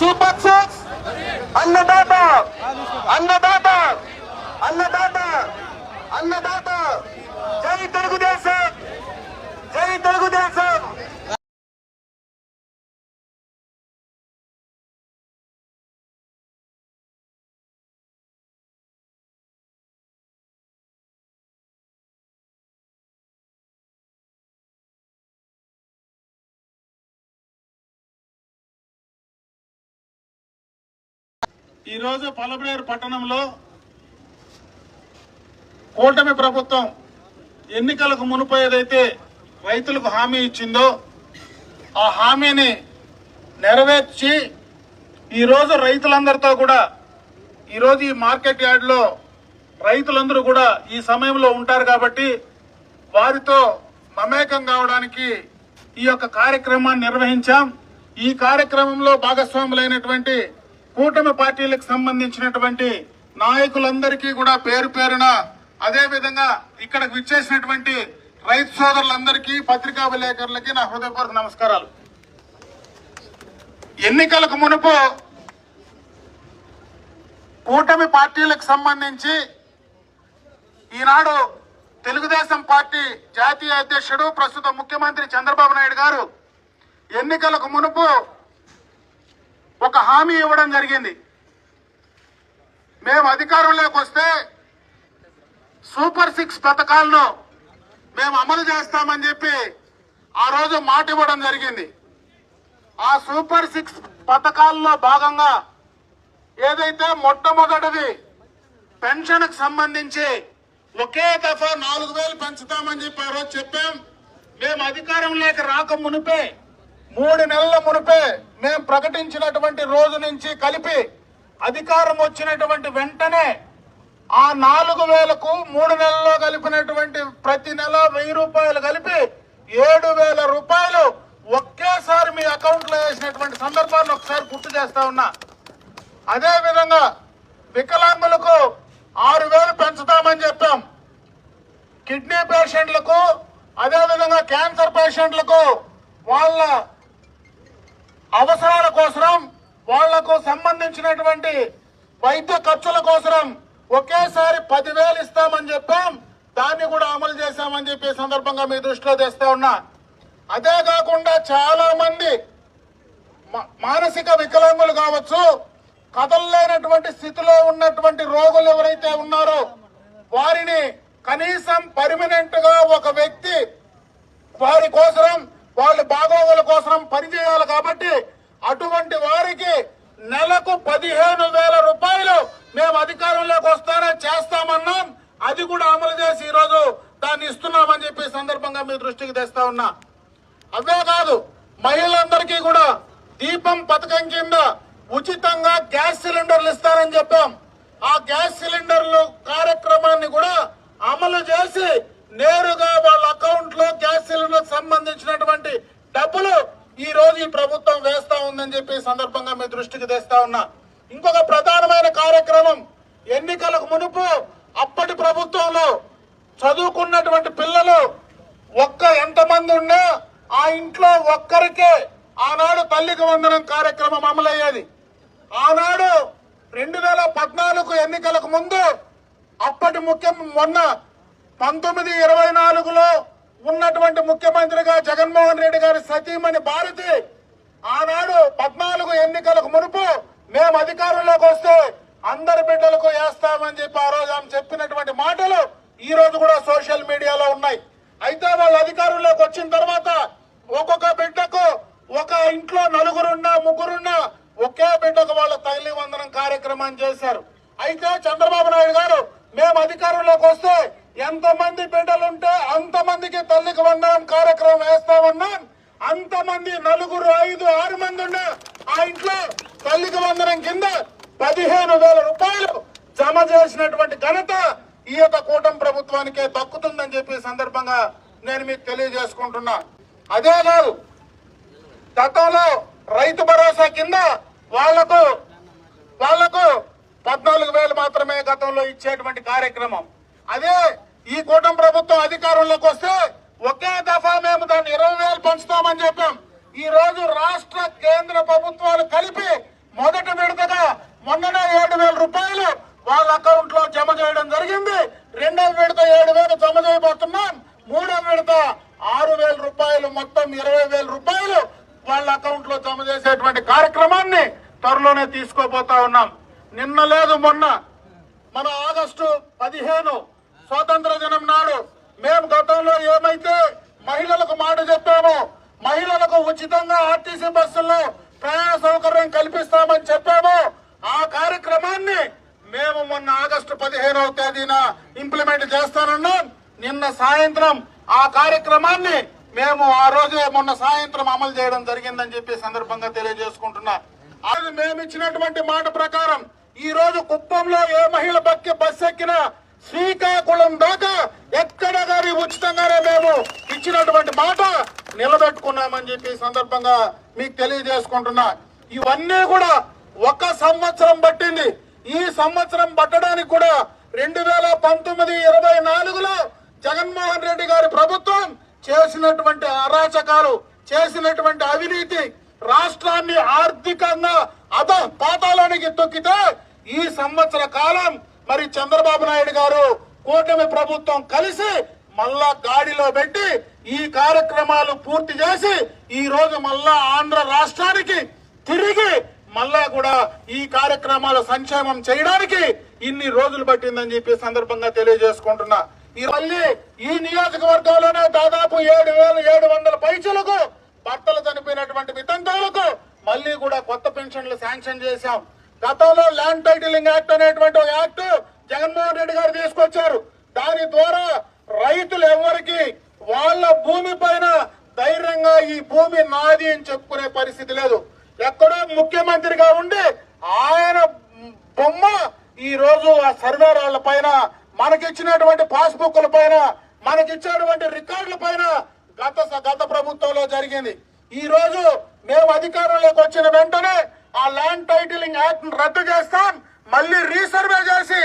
Super six అన్నదాత అన్నదాత అన్నదాత అన్నదాత జై తెలుగుదేశం జై తెలుగుదేశం. ఈరోజు పలమనేరు పట్టణంలో కూటమి ప్రభుత్వం ఎన్నికలకు మునుపు ఏదైతే రైతులకు హామీ ఇచ్చిందో ఆ హామీని నెరవేర్చి ఈరోజు రైతులందరితో కూడా ఈరోజు ఈ మార్కెట్ యార్డ్లో రైతులందరూ కూడా ఈ సమయంలో ఉంటారు కాబట్టి వారితో మమేకం కావడానికి ఈ యొక్క కార్యక్రమాన్ని నిర్వహించాం. ఈ కార్యక్రమంలో భాగస్వాములైనటువంటి కూటమి పార్టీలకు సంబంధించినటువంటి నాయకులందరికీ కూడా పేరు పేరున అదే విధంగా ఇక్కడికి విచ్చేసినటువంటి రైతు సోదరులందరికీ పత్రికా విలేకరులకి నా హృదయపూర్వక నమస్కారాలు. ఎన్నికలకు మునుపు కూటమి పార్టీలకు సంబంధించి ఈనాడు తెలుగుదేశం పార్టీ జాతీయ అధ్యక్షుడు ప్రస్తుత ముఖ్యమంత్రి చంద్రబాబు నాయుడు గారు ఎన్నికలకు మునుపు ఒక హామీ ఇవ్వడం జరిగింది. మేము అధికారంలోకి వస్తే సూపర్ సిక్స్ పథకాలను మేము అమలు చేస్తామని చెప్పి ఆ రోజు మాట ఇవ్వడం జరిగింది. ఆ సూపర్ సిక్స్ పథకాల్లో భాగంగా ఏదైతే మొట్టమొదటిది పెన్షన్కు సంబంధించి ఒకే దఫా నాలుగు వేలు పెంచుతామని చెప్పి ఆ రోజు చెప్పాం. మేము అధికారంలోకి రాక మునిపే మూడు నెలల మునిపే మేము ప్రకటించినటువంటి రోజు నుంచి కలిపి అధికారం వచ్చినటువంటి వెంటనే ఆ నాలుగు వేలకు మూడు నెలల్లో కలిపినటువంటి ప్రతి నెల వెయ్యి రూపాయలు కలిపి ఏడు వేల రూపాయలు ఒకేసారి మీ అకౌంట్లో వేసినటువంటి సందర్భాన్ని ఒకసారి గుర్తు చేస్తా ఉన్నా. అదే విధంగా వికలాంగులకు ఆరు వేలు పెంచుతామని చెప్పాం. కిడ్నీ పేషెంట్లకు అదేవిధంగా క్యాన్సర్ పేషెంట్లకు వాళ్ళ అవసరాల కోసం వాళ్ళకు సంబంధించినటువంటి వైద్య ఖర్చుల కోసం ఒకేసారి పదివేలు ఇస్తామని చెప్పాం. దాన్ని కూడా అమలు చేశామని చెప్పి సందర్భంగా మీ దృష్టిలో తెస్తా ఉన్నా. అదే కాకుండా చాలా మంది మా- మానసిక వికలాంగులు కావచ్చు కదలలేనటువంటి స్థితిలో ఉన్నటువంటి రోగులు ఎవరైతే ఉన్నారో వారిని కనీసం పర్మనెంట్గా ఒక వ్యక్తి వారి కోసం వాళ్ళు బాగోగుల కోసం పనిచేయాలి కాబట్టి అటువంటి వారికి నెలకు పదిహేను వేల రూపాయలు మేము అధికారంలోకి వస్తానే చేస్తామన్నాం. అది కూడా అమలు చేసి ఈ రోజు దాన్ని ఇస్తున్నామని చెప్పి సందర్భంగా మీ దృష్టికి తెస్తా ఉన్నా. అవే కాదు మహిళలందరికీ కూడా దీపం పథకం కింద ఉచితంగా గ్యాస్ సిలిండర్లు ఇస్తారని చెప్పాం. ఆ గ్యాస్ సిలిండర్లు కార్యక్రమాన్ని కూడా అమలు చేసి నేరుగా సంబంధించినటువంటి డబ్బులు ఈ రోజు ఈ ప్రభుత్వం వేస్తా ఉందని చెప్పి సందర్భంగా మీ దృష్టికి తెస్తా ఉన్నా. ఇంకొక ప్రధానమైన కార్యక్రమం ఎన్నికలకు మునుపు అప్పటి ప్రభుత్వంలో చదువుకున్నటువంటి పిల్లలు ఒక్క ఎంతమంది ఉన్నా ఆ ఇంట్లో ఒక్కరికే ఆనాడు తల్లికి వందనం కార్యక్రమం అమలయ్యేది. ఆనాడు రెండు వేల పద్నాలుగు ఎన్నికలకు ముందు అప్పటి ముఖ్యం మొన్న పంతొమ్మిది ఇరవై నాలుగులో ఉన్నటువంటి ముఖ్యమంత్రిగా జగన్మోహన్ రెడ్డి గారి సతీమణి భారతి ఆనాడు పద్నాలుగు ఎన్నికలకు మునుపు మేము అధికారంలోకి వస్తే అందరి బిడ్డలకు వేస్తామని చెప్పి ఆ రోజు ఆమె చెప్పినటువంటి మాటలు ఈ రోజు కూడా సోషల్ మీడియాలో ఉన్నాయి. అయితే వాళ్ళు అధికారంలోకి వచ్చిన తర్వాత ఒక్కొక్క బిడ్డకు ఒక ఇంట్లో నలుగురున్నా ముగ్గురున్నా ఒకే బిడ్డకు వాళ్ళ తగిలి వందనం కార్యక్రమాన్ని చేశారు. అయితే చంద్రబాబు నాయుడు గారు మేము అధికారంలోకి వస్తే ఎంత మంది బిడ్డలుంటే అంతమందికి తల్లికి వందనం కార్యక్రమం వేస్తామన్నాం. అంతమంది నలుగురు ఐదు ఆరు మంది ఉన్నా ఆ ఇంట్లో తల్లికి వందనం కింద పదిహేను వేల రూపాయలు జమ చేసినటువంటి ఘనత ఈ యొక్క కూటమి ప్రభుత్వానికే దక్కుతుందని చెప్పి సందర్భంగా నేను మీకు తెలియజేసుకుంటున్నా. అదే కాదు గతంలో రైతు భరోసా కింద వాళ్ళకు వాళ్ళకు పద్నాలుగు వేలు మాత్రమే గతంలో ఇచ్చేటువంటి కార్యక్రమం. అదే ఈ కూటమి ప్రభుత్వం అధికారంలోకి వస్తే ఒకే దఫా మేము దాన్ని ఇరవై వేలు పంచుతామని చెప్పాం. ఈ రోజు రాష్ట్ర కేంద్ర ప్రభుత్వాలు కలిపి మొదటి విడతగా మొన్ననే ఏడు వేల రూపాయలు వాళ్ళ అకౌంట్లో జమ చేయడం జరిగింది. రెండవ విడత ఏడు వేలు జమ చేయబోతున్నాం. మూడవ విడత ఆరు వేల రూపాయలు మొత్తం ఇరవై వేల రూపాయలు వాళ్ళ అకౌంట్లో జమ చేసేటువంటి కార్యక్రమాన్ని త్వరలోనే తీసుకోబోతా ఉన్నాం. నిన్న లేదు మొన్న. మన ఆగస్టు పదిహేను స్వాతంత్ర దినం నాడు మేము గతంలో ఏమైతే మహిళలకు మాట చెప్పామో మహిళలకు ఉచితంగా ఆర్టీసీ బస్సుల్లో ప్రయాణ సౌకర్యం కల్పిస్తామని చెప్పామో ఆ కార్యక్రమాన్ని మేము మొన్న ఆగస్టు పదిహేనవ తేదీన ఇంప్లిమెంట్ చేస్తానన్నాం. నిన్న సాయంత్రం ఆ కార్యక్రమాన్ని మేము ఆ రోజే మొన్న సాయంత్రం అమలు చేయడం జరిగిందని చెప్పి సందర్భంగా తెలియజేసుకుంటున్నా. అది మేము ఇచ్చినటువంటి మాట ప్రకారం ఈ రోజు కుప్పంలో ఏ మహిళ బక్కి బస్సు ఎక్కినా శ్రీకాకుళం దాకా ఎక్కడ గారి ఉచితంగానే మేము ఇచ్చినటువంటి మాట నిలబెట్టుకున్నామని చెప్పి సందర్భంగా మీకు తెలియజేసుకుంటున్నా. ఇవన్నీ కూడా ఒక సంవత్సరం పట్టింది. ఈ సంవత్సరం పట్టడానికి కూడా రెండు వేల పంతొమ్మిది ఇరవై నాలుగులో జగన్మోహన్ రెడ్డి గారి ప్రభుత్వం చేసినటువంటి అరాచకాలు చేసినటువంటి అవినీతి రాష్ట్రాన్ని ఆర్థికంగా అధ పాతాలానికి తొక్కితే ఈ సంవత్సర కాలం మరి చంద్రబాబు నాయుడు గారు కూటమి ప్రభుత్వం కలిసి మళ్ళా గాడిలో పెట్టి ఈ కార్యక్రమాలు పూర్తి చేసి ఈ రోజు మళ్ళా ఆంధ్ర రాష్ట్రానికి తిరిగి మళ్ళా కూడా ఈ కార్యక్రమాలు సంక్షేమం చేయడానికి ఇన్ని రోజులు పట్టిందని చెప్పి సందర్భంగా తెలియజేసుకుంటున్నా. ఈ మళ్ళీ ఈ నియోజకవర్గంలోనే దాదాపు ఏడు వేల ఏడు వందల పైసలకు భర్తలు చనిపోయినటువంటి వితంతువులకు మళ్ళీ కూడా కొత్త పెన్షన్లు శాంక్షన్ చేశాం. గతంలో ల్యాండ్ టైటిలింగ్ యాక్ట్ అనేటువంటి ఒక యాక్ట్ జగన్మోహన్ రెడ్డి గారు తీసుకొచ్చారు. దాని ద్వారా రైతులు ఎవరికి వాళ్ళ భూమి పైన ధైర్యంగా ఈ భూమి నాది అని చెప్పుకునే పరిస్థితి లేదు. ఎక్కడో ముఖ్యమంత్రిగా ఉండి ఆయన బొమ్మ ఈ రోజు ఆ సర్వేరాళ్ళ పైన మనకిచ్చినటువంటి పాస్బుక్ల పైన మనకిచ్చినటువంటి రికార్డుల పైన గత గత ప్రభుత్వంలో జరిగింది. ఈ రోజు మేము అధికారంలోకి వచ్చిన వెంటనే ఆ ల్యాండ్ టైటిలింగ్ యాక్ట్ రద్దు చేస్తాం. మళ్ళీ రీసర్వే చేసి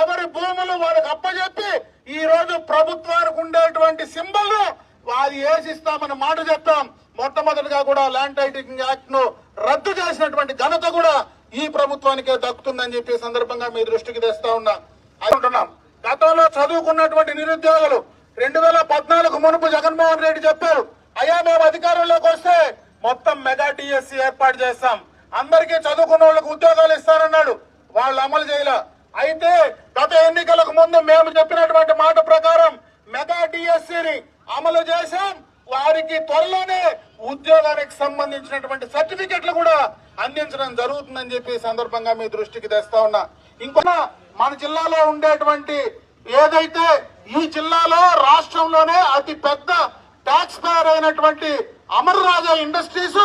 ఎవరి భూములు వాళ్ళకి అప్పచెప్పి ఈ రోజు ప్రభుత్వానికి ఉండేటువంటి సింబల్ అది వేసిస్తామని మాట చెప్తాం. మొట్టమొదటిగా కూడా ల్యాండ్ టైటిలింగ్ యాక్ట్ను రద్దు చేసినటువంటి ఘనత కూడా ఈ ప్రభుత్వానికే దక్కుతుందని చెప్పి సందర్భంగా మీ దృష్టికి తెస్తా ఉన్నా. అనుకుంటున్నాం గతంలో చదువుకున్నటువంటి నిరుద్యోగులు రెండు వేల పద్నాలుగు మునుపు జగన్మోహన్ రెడ్డి చెప్పారు అయ్యా మేము అధికారంలోకి వస్తే మొత్తం మెగా డిఎస్సి ఏర్పాటు చేస్తాం. అందరికీ చదువుకున్న వాళ్ళకి ఉద్యోగాలు ఇస్తారన్నాడు వాళ్ళు అమలు చేయలే. అయితే గత ఎన్నికలకు ముందు మేము చెప్పినటువంటి మాట ప్రకారం మెగా డిఎస్సిని అమలు చేశాం. వారికి త్వరలోనే ఉద్యోగానికి సంబంధించినటువంటి సర్టిఫికెట్లు కూడా అందించడం జరుగుతుందని చెప్పి సందర్భంగా మీ దృష్టికి తెస్తా ఉన్నా. ఇంకొక మన జిల్లాలో ఉండేటువంటి ఏదైతే ఈ జిల్లాలో రాష్ట్రంలోనే అతి పెద్ద ట్యాక్స్ పేయర్ అయినటువంటి అమర్ రాజా ఇండస్ట్రీస్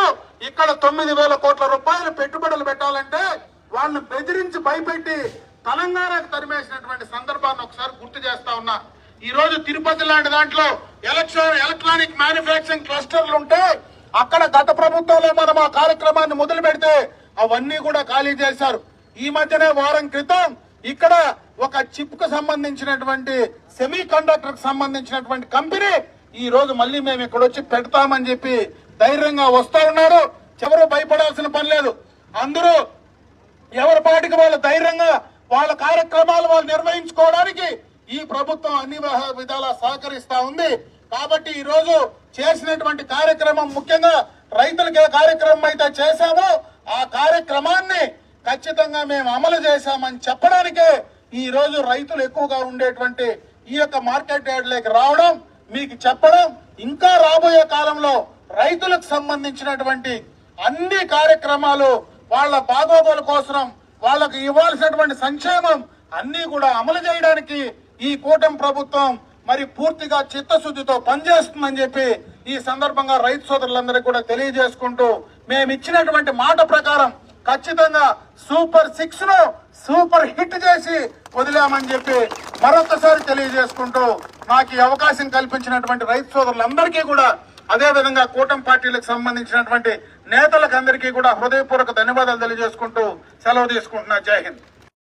ఇక్కడ తొమ్మిది వేల కోట్ల రూపాయలు పెట్టుబడులు పెట్టాలంటే వాళ్ళని బెదిరించి భయపెట్టి తెలంగాణకు తరిమేసినటువంటి సందర్భాన్ని ఒకసారి గుర్తు చేస్తా ఉన్నా. ఈ రోజు తిరుపతి లాంటి దాంట్లో ఎలక్ట్రాన్ ఎలక్ట్రానిక్ మ్యానుఫ్యాక్చరింగ్ క్లస్టర్లు ఉంటే అక్కడ గత ప్రభుత్వంలో మనం ఆ కార్యక్రమాన్ని మొదలు పెడితే అవన్నీ కూడా ఖాళీ చేశారు. ఈ మధ్యనే వారం క్రితం ఇక్కడ ఒక చిప్కు సంబంధించినటువంటి సెమీ కండక్టర్ సంబంధించినటువంటి కంపెనీ ఈ రోజు మళ్ళీ మేము ఇక్కడ వచ్చి పెడతామని చెప్పి ధైర్యంగా వస్తా ఉన్నారు. ఎవరు భయపడాల్సిన పని లేదు. అందరూ ఎవరి పాటికి వాళ్ళు ధైర్యంగా వాళ్ళ కార్యక్రమాలు వాళ్ళు నిర్వహించుకోవడానికి ఈ ప్రభుత్వం అన్ని విధాలా సహకరిస్తా ఉంది. కాబట్టి ఈ రోజు చేసినటువంటి కార్యక్రమం ముఖ్యంగా రైతులకి కార్యక్రమం అయితే చేశామో ఆ కార్యక్రమాన్ని ఖచ్చితంగా మేము అమలు చేశామని చెప్పడానికే ఈ రోజు రైతులు ఎక్కువగా ఉండేటువంటి ఈ యొక్క మార్కెట్ యార్డ్లోకి రావడం మీకు చెప్పడం ఇంకా రాబోయే కాలంలో రైతులకు సంబంధించినటువంటి అన్ని కార్యక్రమాలు వాళ్ళ బాగోగుల కోసం వాళ్ళకు ఇవ్వాల్సినటువంటి సంక్షేమం అన్ని కూడా అమలు చేయడానికి ఈ కూటమి ప్రభుత్వం మరి పూర్తిగా చిత్తశుద్ధితో పనిచేస్తుందని చెప్పి ఈ సందర్భంగా రైతు సోదరులందరికీ కూడా తెలియజేసుకుంటూ మేము ఇచ్చినటువంటి మాట ప్రకారం ఖచ్చితంగా సూపర్ సిక్స్ను సూపర్ హిట్ చేసి వదిలామని చెప్పి మరొకసారి తెలియజేసుకుంటూ మాకు అవకాశం కల్పించినటువంటి రైతు సోదరులందరికీ కూడా అదే విధంగా కూటమి పార్టీలకు సంబంధించినటువంటి నేతలకు అందరికీ కూడా హృదయపూర్వక ధన్యవాదాలు తెలియజేసుకుంటూ సెలవు తీసుకుంటున్నా. జై హింద్.